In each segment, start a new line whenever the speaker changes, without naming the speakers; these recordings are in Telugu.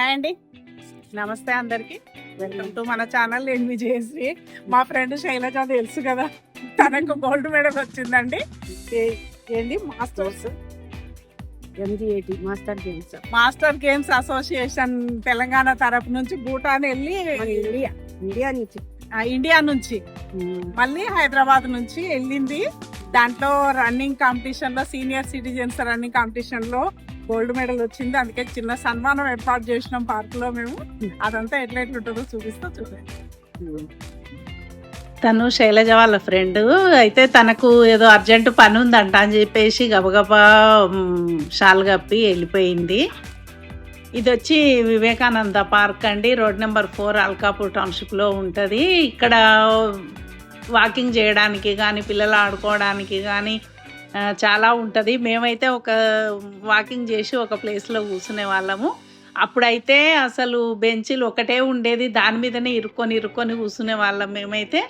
హాయ్ అండి. నమస్తే అందరికి. వెల్కమ్ టు మన ఛానల్ నేను విజయశ్రీ మా ఫ్రెండ్ శైలజ తెలుసు కదా. తనకు గోల్డ్ మెడల్ వచ్చిందండి. ఏ- ఏంది masters
MGAT master games
master games association Telangana తరపు నుంచి భూటాన్ వెళ్ళి
ఇండియా ఇండియా నుంచి.
ఇండియా నుంచి. మళ్ళీ హైదరాబాద్ నుంచి వెళ్ళింది. దాంట్లో రన్నింగ్ కాంపిటీషన్లో సీనియర్ సిటిజన్స్ రన్నింగ్ కాంపిటీషన్లో గోల్డ్ మెడల్ వచ్చింది. అందుకే చిన్న సన్మానం ఏర్పాటు చేసినాం పార్క్లో మేము. అదంతా ఎట్లా ఎట్లుంటుందో చూపిస్తూ చూడండి తను శైలజ వాళ్ళ ఫ్రెండ్ అయితే తనకు ఏదో అర్జెంటు పని ఉందంట అని చెప్పేసి గబగబా షాల్ కప్పి వెళ్ళిపోయింది. ఇది వచ్చి వివేకానంద పార్క్ అండి. రోడ్ నెంబర్ ఫోర్ అల్కాపూర్ టౌన్షిప్లో ఉంటుంది. ఇక్కడ వాకింగ్ చేయడానికి కానీ పిల్లలు ఆడుకోవడానికి కానీ చాలా ఉంటుంది. మేమైతే ఒక వాకింగ్ చేసి ఒక ప్లేస్లో కూర్చునే వాళ్ళము. అప్పుడైతే అసలు బెంచీలు ఒకటే ఉండేది. దాని మీదనే ఇరుక్కొని ఇరుక్కొని కూర్చునే వాళ్ళం మేమైతే.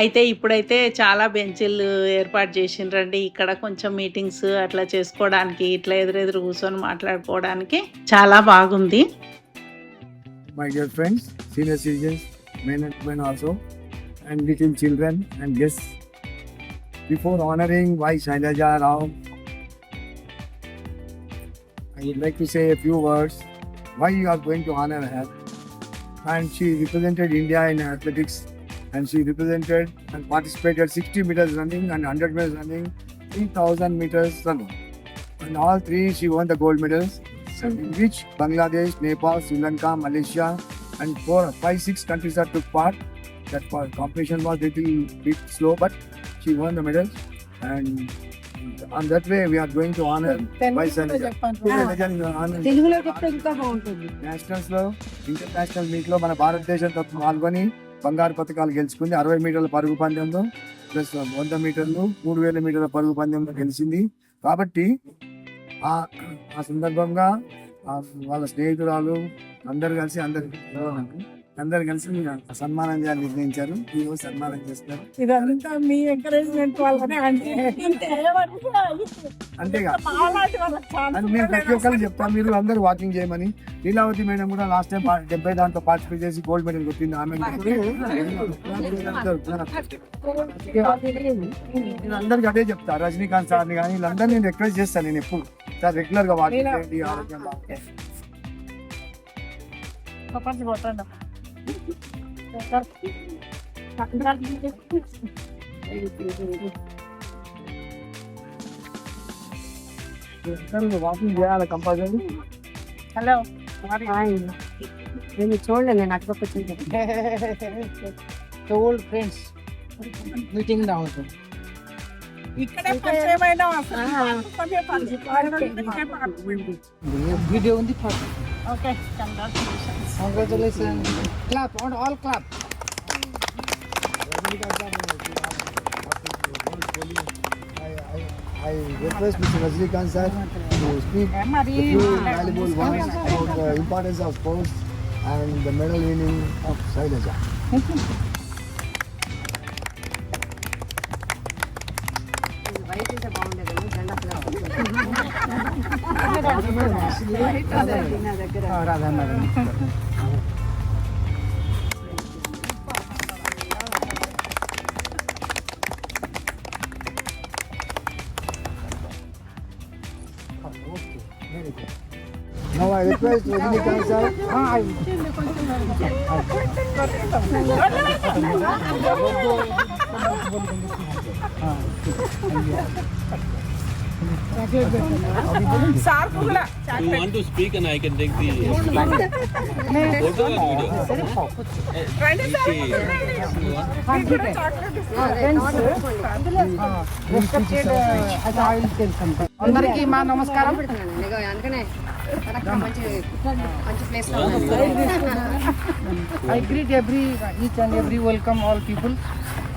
అయితే ఇప్పుడైతే చాలా బెంచీలు ఏర్పాటు చేసిండ్రండి. ఇక్కడ కొంచెం మీటింగ్స్ అట్లా చేసుకోవడానికి ఇట్లా ఎదురెదురు కూర్చొని మాట్లాడుకోవడానికి చాలా బాగుంది.
My dear friends senior citizens management also and little children and guest. Before honoring Vice Shailaja Rao, I would like to say a few words why you are going to honor her. And she represented India in athletics and she represented and participated 60 meters running and 100 meters running, 3000 meters running. And all three she won the gold medals in which Bangladesh, Nepal, Sri Lanka, Malaysia, and four, five, six countries that took part. That competition was a little bit slow, but she won the medals. And on that way, we are going to honor Vice.
తెలుగులో చెప్తే ఇంకా బాగుంటుంది
నేషనల్స్లో ఇంటర్నేషనల్ మీట్లో మన భారతదేశం తరఫున పాల్గొని బంగారు పథకాలు గెలుచుకుంది అరవై మీటర్ల పరుగు పందెంలో ప్లస్ వంద మీటర్లు మూడు వేల మీటర్ల పరుగు పందెంలో గెలిచింది కాబట్టి ఆ ఆ సందర్భంగా వాళ్ళ స్నేహితురాలు అందరు కలిసి అందరు అందరు కలిసి సన్మానం చేయాలని నిర్ణయించారు. ఈ రోజు సన్మానం చేస్తారు.
ఇదంతా మీ ఎంకరేజ్మెంట్ వల్లనే అంటే.
అంతేగా. నేను ప్రతి చెప్తాను మీరు అందరూ వాకింగ్ చేయమని. లీలావతి మేడం కూడా లాస్ట్ టైం డెబ్బై దాంట్లో పార్టిసిపేట్ చేసి గోల్డ్ మెడల్ కొట్టింది. ఆమె నేను అందరికి అదే చెప్తా. రజనీకాంత్ సార్ని కానీ వీళ్ళందరినీ నేను రిక్వెస్ట్ చేస్తాను నేను ఎప్పుడు. సార్ రెగ్యులర్గా వాకింగ్ చేయండి ఆరోగ్యం బాగుంటుంది.
ప్రపంచం కొట్టండి
అందరూ వాకింగ్ చేయాలి కంపల్సరీ
హలో
హాయ్. నేను చూడలేదు నేను అటుపక్క వచ్చింది
the old friends meeting now.
ఇక్కడే Okay, congratulations.
Congratulations. Clap, on all clap.
I, request Mr. Rajnikant sir to speak a few valuable words about the importance of sports and the medal winning of Shailaja.
Thank
you. Radha madam हाँ, हाँ,
सार कुला
You want to speak and I can take the photo or video?
రండి sir
respected uh, as I will tell something. అందరికీ మా నమస్కారం
అందుకనే కరెక్ట్ మంచి మంచి ప్లేస్ లో
I greet every each and every welcome all people.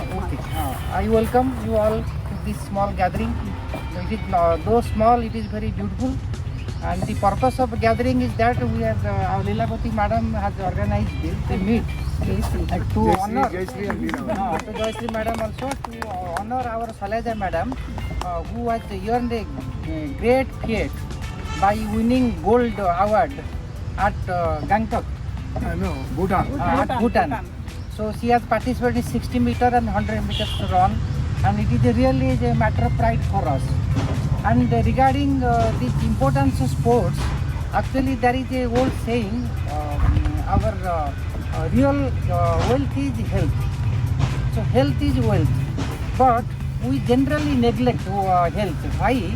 Uh, okay. Uh, I welcome you all to this small gathering. It is uh, though small, it is very beautiful. And the purpose of gathering is that we have uh, our Leelapati madam has organized this the meet uh, to honor
Jai Shri and Leela.
uh, to Jayashree madam also to honor our Shailaja madam uh, who has earned a great feat by winning gold award at uh, Gangtok,
Uh, no, Bhutan.
uh, at Bhutan. So she has participated in 60 meter and 100 meters run, and it is really a matter of pride for us. And uh, regarding uh, the importance of sports, actually there is a old saying: um, our uh, real wealth is health. So health is wealth, but we generally neglect health. Why?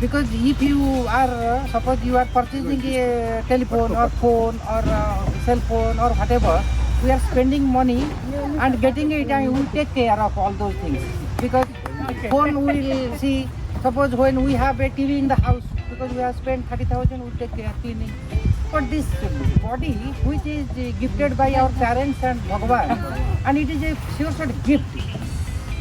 Because if you are, suppose you are purchasing a telephone or phone or cell phone or whatever, we are spending money and getting it and we take care of all those things. Because phone will see, suppose when we have a TV in the house, because we have spent 30,000, we take care cleaning. But this body, which is gifted by our parents and Bhagavan, and it is a sure sort of gift.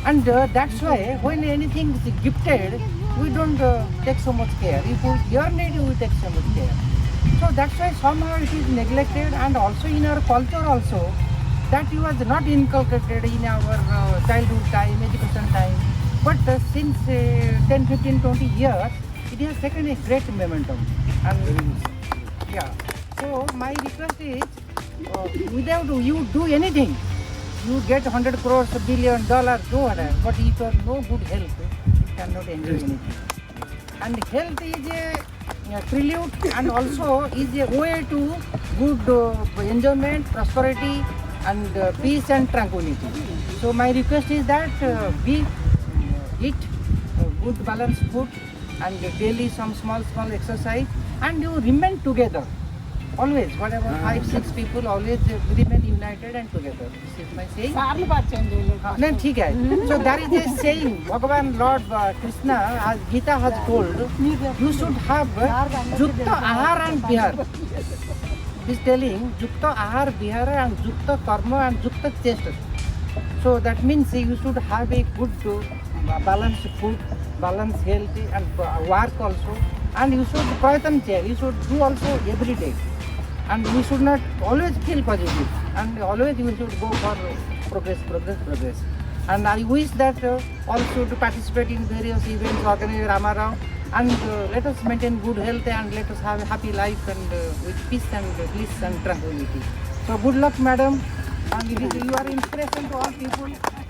And uh, that's why when anything is gifted, we don't uh, take so much care. If we earn it, we take so much care. So that's why somehow it is neglected and also in our culture also that was not inculcated in our uh, childhood time, education time. But uh, since uh, 10, 15, 20 years, it has taken a great momentum. And yeah. So my request is, uh, without you do anything, you get 100 crores, billion dollars, go ahead. But if you have no good health, you cannot enjoy anything. And health is a, a prelude and also is a way to good uh, enjoyment, prosperity, and uh, peace and tranquility. So my request is that uh, we uh, eat uh, good balanced food and daily some small small exercise and you remain together always whatever five six people always uh, remain united and together this is my saying हाँ, नहीं ठीक है so there is a saying भगवान lord uh, krishna as gita has told you should have yukta ahar and bihar he is telling yukta ahar bihar and yukta karma and yukta chesta so that means you should have a good uh, balanced food balanced healthy and uh, work also. And you should prayatan chair you should do also every day. And we should not always feel positive. And always we should go for progress progress progress. And i wish that uh, all should participate in various events organized Rama Rao and uh, let us maintain good health and let us have a happy life and uh, with peace and bliss and tranquility. So good luck madam. And you are inspiration to all people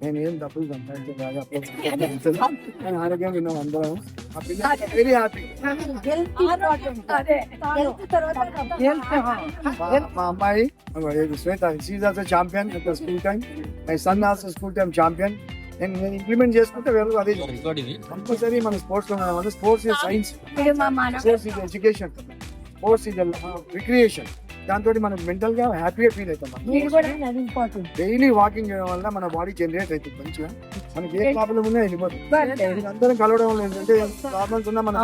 నేను ఏం తప్పులు సంపాదించలేదు అప్పుడు నేను ఆరోగ్యంగా ఉన్నాం అందరం ఆ పిల్ల వెరీ హ్యాపీ
అదే హెల్త్ తర్వాత
మా అమ్మాయి Shweta she's also champion at school time my son also school time champion నేను నేను ఇంప్లిమెంట్ చేసుకుంటే వేరు అదే
Recording it.
కంపల్సరీ మన స్పోర్ట్స్ లో ఉన్నాం స్పోర్ట్స్ ఇస్ సైన్స్
ఇప్పుడు మా మన
sports is education sports is recreation దాంతో మనం మెంటల్గా హ్యాపీగా ఫీల్ అవుతాం మనం.
మీరు కూడా అది ఇంపార్టెంట్.
డైలీ వాకింగ్ చేయడం వల్ల మన బాడీ జనరేట్ అవుతుంది మంచిగా. మనకి ఏ ప్రాబ్లం ఉన్నా వెళ్ళిపోతుంది అందరం కలవడం వల్ల ఏంటంటే ప్రాబ్లమ్స్ ఉన్నా మన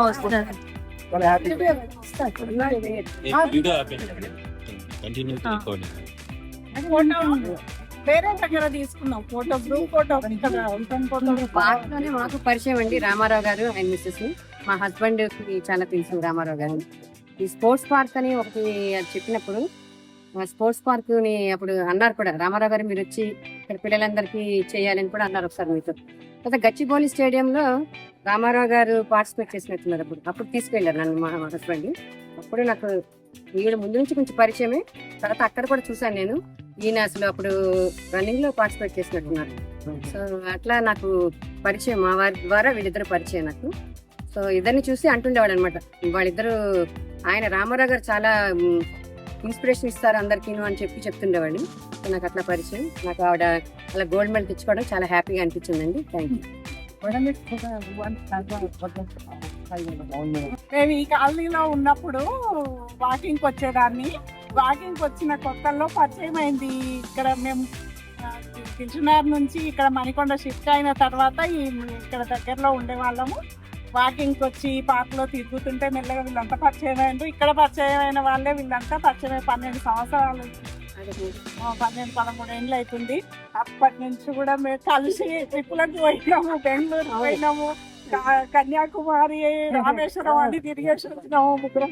చాలా హ్యాపీ.
వేరే దగ్గర తీసుకున్నాం ఫోటో గ్రూప్ ఫోటో
పార్క్లోనే మాకు పరిచయం అండి రామారావు గారు అండ్ మిస్సెస్ మా హస్బెండ్కి చాలా తెలుసు రామారావు గారు. ఈ స్పోర్ట్స్ పార్క్ అని ఒకటి అది చెప్పినప్పుడు స్పోర్ట్స్ పార్క్ని అప్పుడు అన్నారు కూడా రామారావు గారు మీరు వచ్చి ఇక్కడ పిల్లలందరికీ చేయాలని కూడా అన్నారు ఒకసారి మీతో. తర్వాత గచ్చిబౌలి స్టేడియంలో రామారావు గారు పార్టిసిపేట్ చేసినట్టున్నారు అప్పుడు. అప్పుడు తీసుకెళ్ళారు నన్ను మా హస్బెండ్. అప్పుడు నాకు ఈవిడ ముందు నుంచి కొంచెం పరిచయమే. తర్వాత అక్కడ కూడా చూసాను నేను. ఈయన అసలు అప్పుడు రన్నింగ్లో పార్టిసిపేట్ చేసినట్టున్నారు. సో అట్లా నాకు పరిచయం మా వారి ద్వారా వీళ్ళిద్దరు పరిచయం నాకు. సో ఇద్దరిని చూసి అంటుండేవాడు అనమాట వాళ్ళిద్దరు ఆయన రామారావు గారు చాలా ఇన్స్పిరేషన్ ఇస్తారు అందరికీను అని చెప్పి చెప్తుండేవాడు నాకు అట్లా పరిచయం. నాకు ఆవిడ అలా గోల్డ్ మెడల్ తెచ్చుకోవడం చాలా హ్యాపీగా అనిపించిందండి. థ్యాంక్ యూ
మేము ఈ కాలనీలో ఉన్నప్పుడు వాకింగ్ వచ్చేదాన్ని. వాకింగ్ వచ్చిన కొత్తల్లో పరిచయం అయింది. ఇక్కడ మేము ఆ, నుంచి ఇక్కడ మణికొండ షిఫ్ట్ అయిన తర్వాత ఈ ఇక్కడ దగ్గరలో ఉండే వాళ్ళము వాకింగ్ వచ్చి పార్క్లో తిరుగుతుంటే మెల్లగా వీళ్ళంతా పరిచయం అయ్యారు ఇక్కడ పరిచయం అయిన వాళ్ళే వీళ్ళంతా పరిచయం అయ్యి పన్నెండు సంవత్సరాలు పన్నెండు పదమూడు ఏళ్ళు అవుతుంది అప్పటి నుంచి కూడా మేము కలిసి ట్రిప్పులకు పోయినాము బెంగళూరు పోయినాము కన్యాకుమారి రామేశ్వరం అని తిరిగేసి వచ్చినాము ముగ్గురం.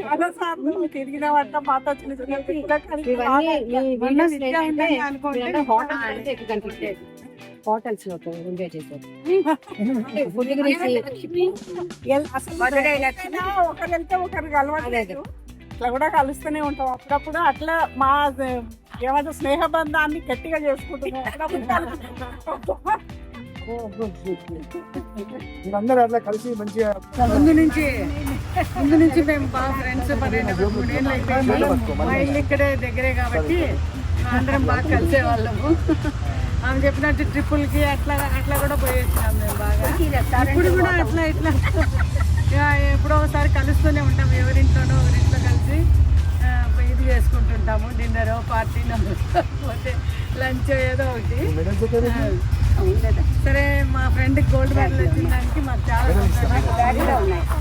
చాలా సార్లు తిరిగినామంట మాతో చిన్న చిన్న ట్రిప్పులకు కలిసి అనుకోండి.
హోటల్స్లో ఎంజాయ్ చేశారు ఫుడ్ గురించి
ఒకరు ఇట్లా కూడా కలుస్తూనే ఉంటాం. అప్పుడప్పుడు అట్లా మా ఏమంటే స్నేహ బంధాన్ని గట్టిగా చేసుకుంటున్నాం.
మీరందరూ అట్లా కలిసి మంచిగా
ముందు నుంచి ముందు నుంచి మేము బాగా ఫ్రెండ్స్ మా ఇల్లు ఇక్కడే దగ్గరే కాబట్టి అందరం బాగా కలిసే వాళ్ళము. ఆమె చెప్పినట్టు ట్రిప్పులకి అట్లా అట్లా కూడా పోయేసినాం మేము బాగా. ఇప్పుడు కూడా అట్లా ఇట్లా. ఇక ఎప్పుడో ఒకసారి కలుస్తూనే ఉంటాం ఎవరింట్లోనో ఎవరింట్లో కలిసి. ఇది చేసుకుంటుంటాము డిన్నర్ పార్టీనో పోతే లంచ్ ఏదో ఒకటి. సరే మా ఫ్రెండ్ గోల్డ్ మెడల్ వచ్చిన దానికి మాకు చాలా సంతోషం.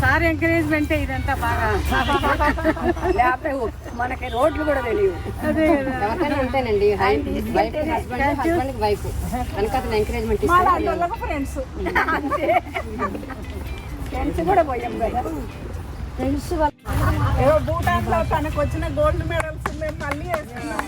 సార్ ఎంకరేజ్మెంట్ ఇదంతా బాగా?
మనకి రోడ్లు కూడా తెలియవు.
అదే
ఎవరికైనా హస్బెండ్ వైఫ్ ఎంకరేజ్మెంట్ ఇస్తారు
లాంటి వాళ్ళకు ఫ్రెండ్స్
ఫ్రెండ్స్ కూడా పోయాం కదా. ఫ్రెండ్స్
ఏవో భూటాన్లో తనకు వచ్చిన గోల్డ్ మెడల్స్ మేము మళ్ళీ వేసుకున్నాం.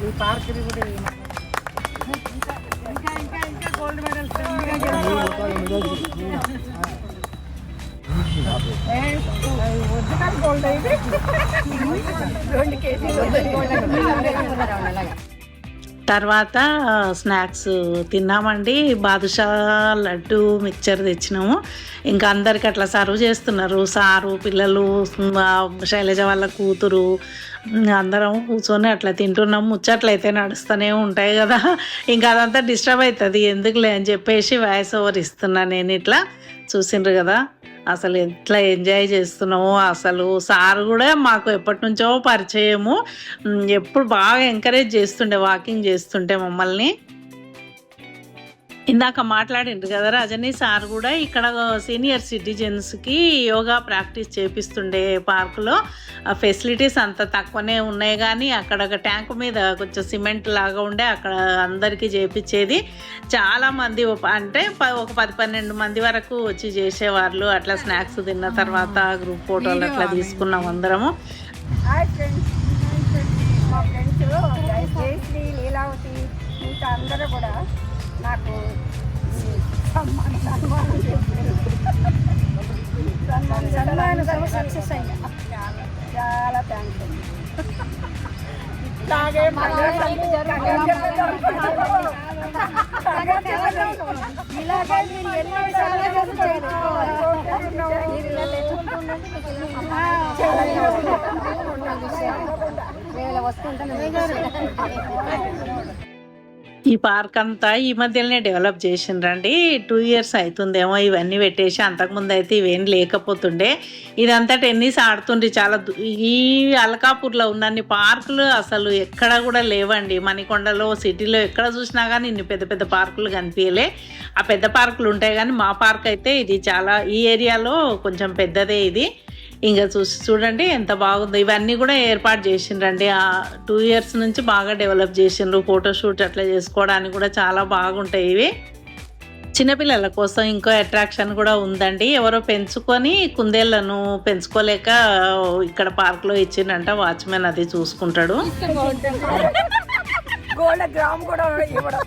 ఈ పార్క్ కూడా ఇంకా ఇంకా ఇంకా గోల్డ్ మెడల్స్
ఒరిజినల్ గోల్డ్ అయితే
తర్వాత స్నాక్స్ తిన్నామండి. బాదుషా లడ్డు మిక్చర్ తెచ్చినాము. ఇంకా అందరికి అట్లా సర్వ్ చేస్తున్నారు. సారు పిల్లలు శైలజ వాళ్ళ కూతురు అందరం కూర్చొని అట్లా తింటున్నాం. ముచ్చట్లయితే నడుస్తూనే ఉంటాయి కదా. ఇంకా అదంతా డిస్టర్బ్ అవుతుంది. ఎందుకులే అని చెప్పేసి వాయిస్ ఓవర్ ఇస్తున్నా నేను ఇట్లా. చూసిండ్రు కదా. అసలు ఎట్లా ఎంజాయ్ చేస్తున్నావు అసలు సార్ కూడా మాకు ఎప్పటి నుంచో పరిచయము ఎప్పుడు బాగా ఎంకరేజ్ చేస్తుండే వాకింగ్ చేస్తుంటే మమ్మల్ని. ఇందాక మాట్లాడిండ్రు కదా రజనీ సార్ కూడా ఇక్కడ సీనియర్ సిటిజన్స్కి యోగా ప్రాక్టీస్ చేపిస్తుండే పార్కులో ఫెసిలిటీస్ అంత తక్కువనే ఉన్నాయి కానీ అక్కడ ఒక ట్యాంక్ మీద కొంచెం సిమెంట్ లాగా ఉండే అక్కడ అందరికీ చేపించేది చాలా మంది ఒక- అంటే ఒక పది పన్నెండు మంది వరకు వచ్చి చేసేవాళ్ళు. అట్లా స్నాక్స్ తిన్న తర్వాత గ్రూప్ ఫోటోలు అట్లా తీసుకున్నాం అందరము.
మా ఫ్రెండ్స్ లీలావతి ఇంకా అందరూ కూడా నాకు సన్మానం సక్సెస్ అయ్యా చాలా చాలా థ్యాంక్స్ అండి.
ఇట్లాగే
ఇలాగే మీరు ఎన్నో ఇలా వస్తుంటాను
ఈ పార్క్ అంతా ఈ మధ్యలోనే డెవలప్ చేసిండ్రండి. టూ ఇయర్స్ అవుతుందేమో ఇవన్నీ పెట్టేసి అంతకుముందు అయితే ఇవేం లేకపోతుండే. ఇదంతా టెన్నిస్ ఆడుతుండే చాలా ఈ అల్కాపూర్లో ఉన్నన్ని పార్కులు అసలు ఎక్కడ కూడా లేవండి. మణికొండలో సిటీలో ఎక్కడ చూసినా కానీ ఇన్ని పెద్ద పెద్ద పార్కులు కనిపించలే ఆ పెద్ద పార్కులు ఉంటాయి కానీ మా పార్క్ అయితే ఇది చాలా ఈ ఏరియాలో కొంచెం పెద్దదే ఇది. ఇంకా చూసి చూడండి ఎంత బాగుందో. ఇవన్నీ కూడా ఏర్పాటు చేసిండ్రండి. ఆ టూ ఇయర్స్ నుంచి బాగా డెవలప్ చేసిండ్రు. ఫోటోషూట్ అట్లా చేసుకోవడానికి కూడా చాలా బాగుంటాయి ఇవి. చిన్నపిల్లల కోసం ఇంకో అట్రాక్షన్ కూడా ఉందండి. ఎవరో పెంచుకొని కుందేళ్ళను పెంచుకోలేక ఇక్కడ పార్క్లో ఇచ్చిండంట వాచ్మెన్ అది చూసుకుంటాడు.
గోల్డ్ గ్రామ్ కూడా ఇవ్వడం.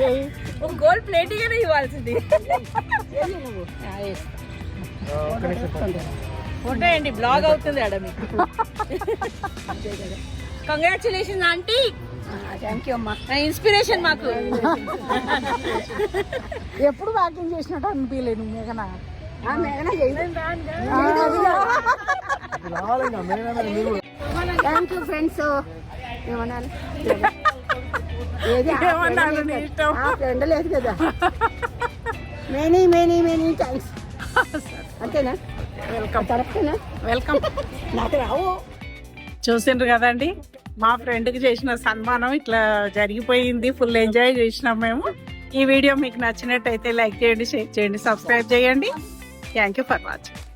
గోల్డ్ ప్లేటింగ్ ఇవ్వాల్సింది.
ఫోటో బ్లాగ్ అవుతుంది ఆడ మీకు.
Congratulation aunty. థ్యాంక్ యూ అమ్మా
ఇన్స్పిరేషన్ మాకు.
ఎప్పుడు వాకింగ్ చేసినట్టు అనిపించలేదు మేఘన?
థ్యాంక్ యూ ఫ్రెండ్స్ ఏది
ఇష్టం?
ఫ్రెండ్ లేదు కదా. మెనీ మెనీ మెనీ థ్యాంక్స్
అంతేనా?
వెల్కమ్.
కరెక్టేనా?
వెల్కమ్.
నాకు రావు.
చూసిండ్రు కదండి మా ఫ్రెండ్కి చేసిన సన్మానం ఇట్లా జరిగిపోయింది ఫుల్ ఎంజాయ్ చేసినాం మేము. ఈ వీడియో మీకు నచ్చినట్టయితే లైక్ చేయండి షేర్ చేయండి సబ్స్క్రైబ్ చేయండి. Thank you for watching